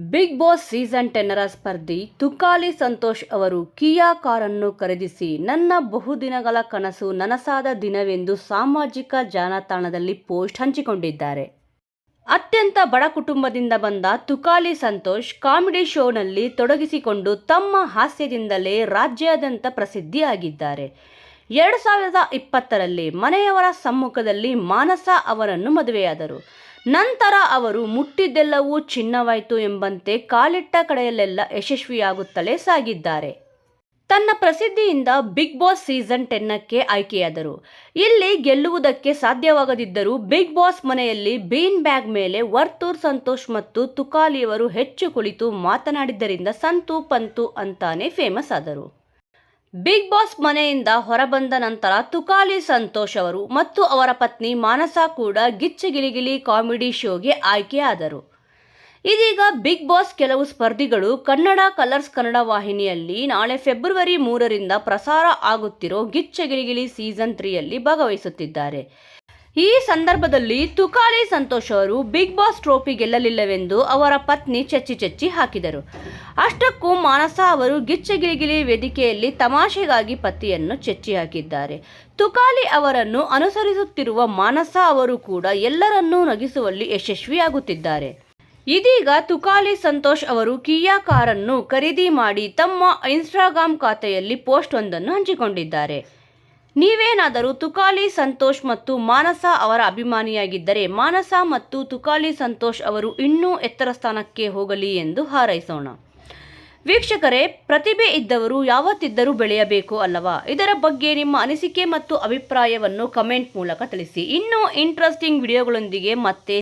Big boss season ಟೆನ್ನರ ಸ್ಪರ್ಧಿ ತುಕಾಲಿ ಸಂತೋಷ್ ಅವರು ಕಿಯಾ ಕಾರನ್ನು ಖರೀದಿಸಿ, ನನ್ನ ಬಹುದಿನಗಳ ಕನಸು ನನಸಾದ ದಿನವೆಂದು ಸಾಮಾಜಿಕ ಜಾಲತಾಣದಲ್ಲಿ ಪೋಸ್ಟ್ ಹಂಚಿಕೊಂಡಿದ್ದಾರೆ. ಅತ್ಯಂತ ಬಡ ಕುಟುಂಬದಿಂದ ಬಂದ ತುಕಾಲಿ ಸಂತೋಷ್ ಕಾಮಿಡಿ ಶೋನಲ್ಲಿ ತೊಡಗಿಸಿಕೊಂಡು ತಮ್ಮ ಹಾಸ್ಯದಿಂದಲೇ ರಾಜ್ಯಾದ್ಯಂತ ಪ್ರಸಿದ್ಧಿಯಾಗಿದ್ದಾರೆ. ಎರಡು ಸಾವಿರದ ಇಪ್ಪತ್ತರಲ್ಲಿ ಮನೆಯವರ ಸಮ್ಮುಖದಲ್ಲಿ ಮಾನಸ ಅವರನ್ನು ಮದುವೆಯಾದರು. ನಂತರ ಅವರು ಮುಟ್ಟಿದ್ದೆಲ್ಲವೂ ಚಿನ್ನವಾಯಿತು ಎಂಬಂತೆ ಕಾಲಿಟ್ಟ ಕಡೆಯಲ್ಲೆಲ್ಲ ಯಶಸ್ವಿಯಾಗುತ್ತಲೇ ಸಾಗಿದ್ದಾರೆ. ತನ್ನ ಪ್ರಸಿದ್ಧಿಯಿಂದ ಬಿಗ್ ಬಾಸ್ ಸೀಸನ್ ಟೆನ್ನಕ್ಕೆ ಆಯ್ಕೆಯಾದರು. ಇಲ್ಲಿ ಗೆಲ್ಲುವುದಕ್ಕೆ ಸಾಧ್ಯವಾಗದಿದ್ದರೂ ಬಿಗ್ ಬಾಸ್ ಮನೆಯಲ್ಲಿ ಬೀನ್ ಬ್ಯಾಗ್ ಮೇಲೆ ವರ್ತೂರ್ ಸಂತೋಷ್ ಮತ್ತು ತುಕಾಲಿಯವರು ಹೆಚ್ಚು ಕುಳಿತು ಮಾತನಾಡಿದ್ದರಿಂದ ಸಂತು ಪಂತು ಅಂತಾನೆ ಫೇಮಸ್ ಆದರು. ಬಿಗ್ ಬಾಸ್ ಮನೆಯಿಂದ ಹೊರಬಂದ ನಂತರ ತುಕಾಲಿ ಸಂತೋಷ್ ಅವರು ಮತ್ತು ಅವರ ಪತ್ನಿ ಮಾನಸ ಕೂಡ ಗಿಚ್ಚಗಿಳಿಗಿಳಿ ಕಾಮಿಡಿ ಶೋಗೆ ಆಯ್ಕೆಯಾದರು. ಇದೀಗ ಬಿಗ್ ಬಾಸ್ ಕೆಲವು ಸ್ಪರ್ಧಿಗಳು ಕನ್ನಡ ಕಲರ್ಸ್ ಕನ್ನಡ ವಾಹಿನಿಯಲ್ಲಿ ನಾಳೆ ಫೆಬ್ರವರಿ ಮೂರರಿಂದ ಪ್ರಸಾರ ಆಗುತ್ತಿರೋ ಗಿಚ್ಚ ಗಿಲಿಗಿಲಿ ಸೀಸನ್ ತ್ರೀಯಲ್ಲಿ ಭಾಗವಹಿಸುತ್ತಿದ್ದಾರೆ. ಈ ಸಂದರ್ಭದಲ್ಲಿ ತುಕಾಲಿ ಸಂತೋಷ್ ಅವರು ಬಿಗ್ ಬಾಸ್ ಟ್ರೋಫಿ ಗೆಲ್ಲಲಿಲ್ಲವೆಂದು ಅವರ ಪತ್ನಿ ಚಚ್ಚಿ ಚಚ್ಚಿ ಹಾಕಿದರು. ಅಷ್ಟಕ್ಕೂ ಮಾನಸ ಅವರು ಗಿಚ್ಚಗಿಲಿಗಿಲಿ ವೇದಿಕೆಯಲ್ಲಿ ತಮಾಷೆಗಾಗಿ ಪತಿಯನ್ನು ಚಚ್ಚಿ ಹಾಕಿದ್ದಾರೆ. ತುಕಾಲಿ ಅವರನ್ನು ಅನುಸರಿಸುತ್ತಿರುವ ಮಾನಸ ಅವರು ಕೂಡ ಎಲ್ಲರನ್ನೂ ನಗಿಸುವಲ್ಲಿ ಯಶಸ್ವಿಯಾಗುತ್ತಿದ್ದಾರೆ. ಇದೀಗ ತುಕಾಲಿ ಸಂತೋಷ್ ಅವರು ಕಿಯಾ ಕಾರನ್ನು ಖರೀದಿ ಮಾಡಿ ತಮ್ಮ ಇನ್ಸ್ಟಾಗ್ರಾಮ್ ಖಾತೆಯಲ್ಲಿ ಪೋಸ್ಟ್ ಒಂದನ್ನು ಹಂಚಿಕೊಂಡಿದ್ದಾರೆ. ನೀವೇನಾದರೂ ತುಕಾಲಿ ಸಂತೋಷ್ ಮತ್ತು ಮಾನಸ ಅವರ ಅಭಿಮಾನಿಯಾಗಿದ್ದರೆ ಮಾನಸ ಮತ್ತು ತುಕಾಲಿ ಸಂತೋಷ್ ಅವರು ಇನ್ನೂ ಎತ್ತರ ಸ್ಥಾನಕ್ಕೆ ಹೋಗಲಿ ಎಂದು ಹಾರೈಸೋಣ. ವೀಕ್ಷಕರೇ, ಪ್ರತಿಭೆ ಇದ್ದವರು ಯಾವತ್ತಿದ್ದರೂ ಬೆಳೆಯಬೇಕು ಅಲ್ಲವಾ? ಇದರ ಬಗ್ಗೆ ನಿಮ್ಮ ಅನಿಸಿಕೆ ಮತ್ತು ಅಭಿಪ್ರಾಯವನ್ನು ಕಮೆಂಟ್ ಮೂಲಕ ತಿಳಿಸಿ. ಇನ್ನೂ ಇಂಟ್ರೆಸ್ಟಿಂಗ್ ವಿಡಿಯೋಗಳೊಂದಿಗೆ ಮತ್ತೆ